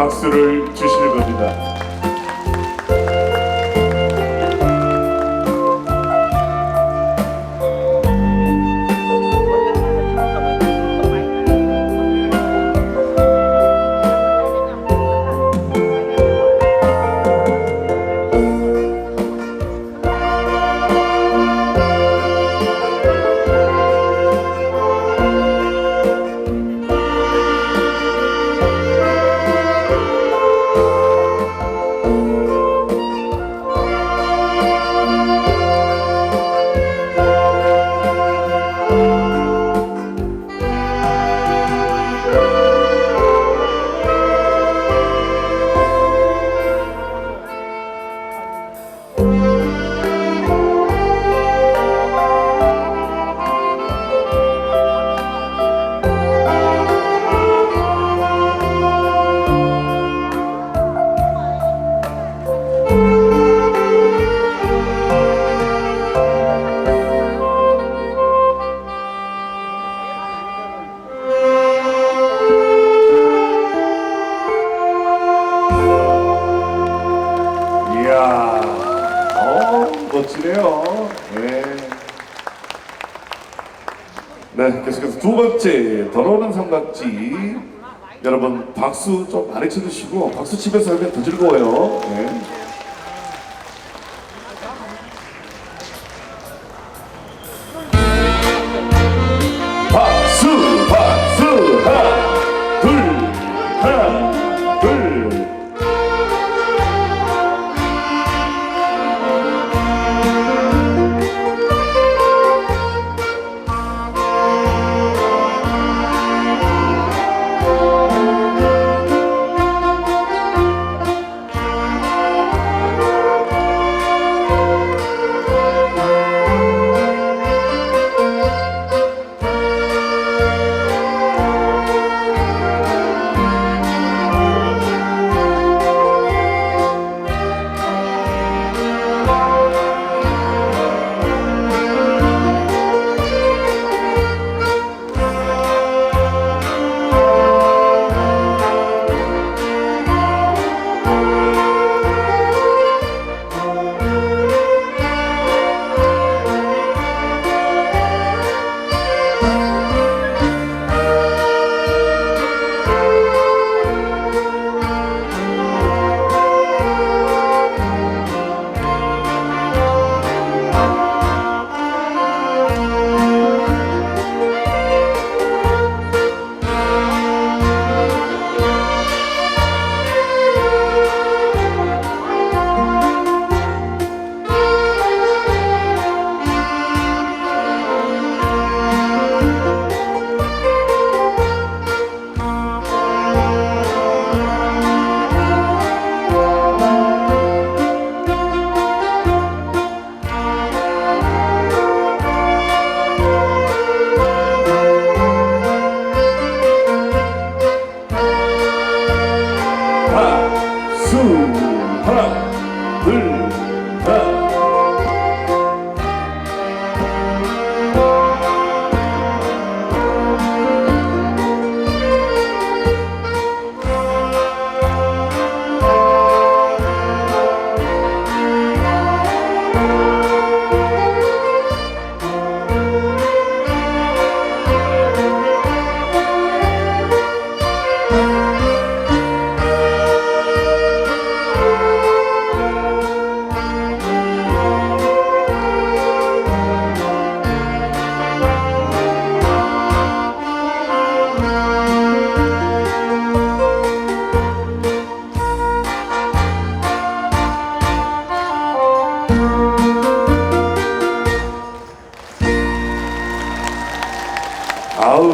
박수를 주시 네. 네, 계속해서 두 번째 더러운 삼각지. 여러분 박수 좀 많이 쳐주시고 박수 치면서 하면 더 즐거워요. 네.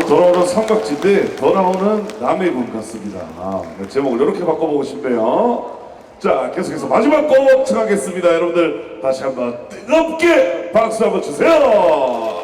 돌아오는 삼각지인데 돌아오는 남의 분 같습니다. 아, 네, 제목을 이렇게 바꿔보고 싶네요. 자 계속해서 마지막 곡 청하겠습니다. 여러분들 다시 한번 뜨겁게 박수 한번 주세요.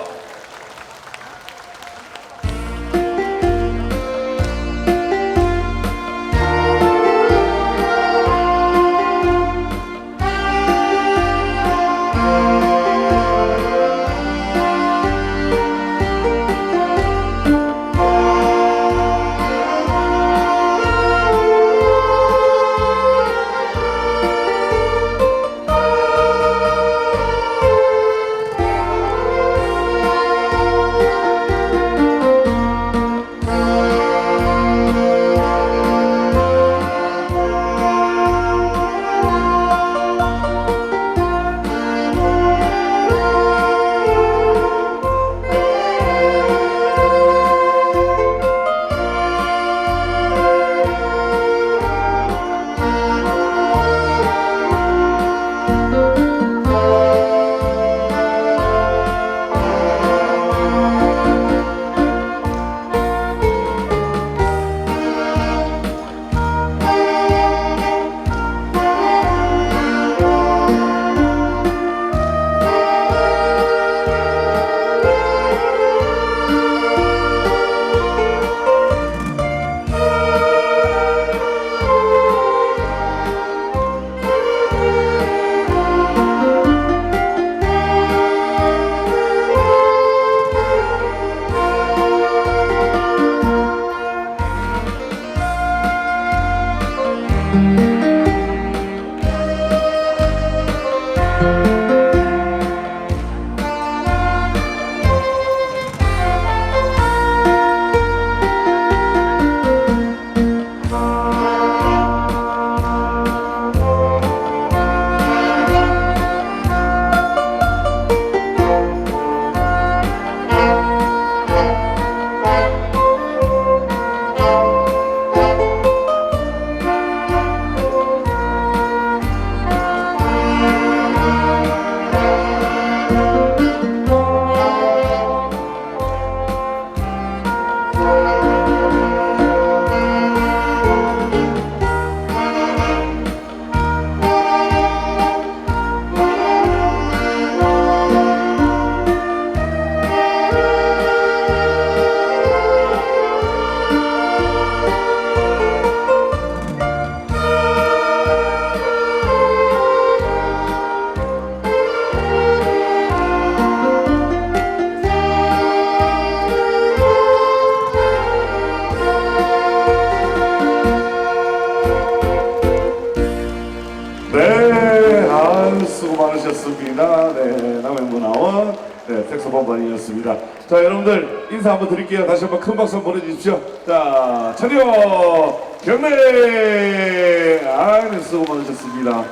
네, 색소반반이었습니다. 자, 여러분들 인사 한번 드릴게요. 다시 한번 큰 박수 한번 보내주십시오. 자, 천여 경례! 아유, 수고 많으셨습니다.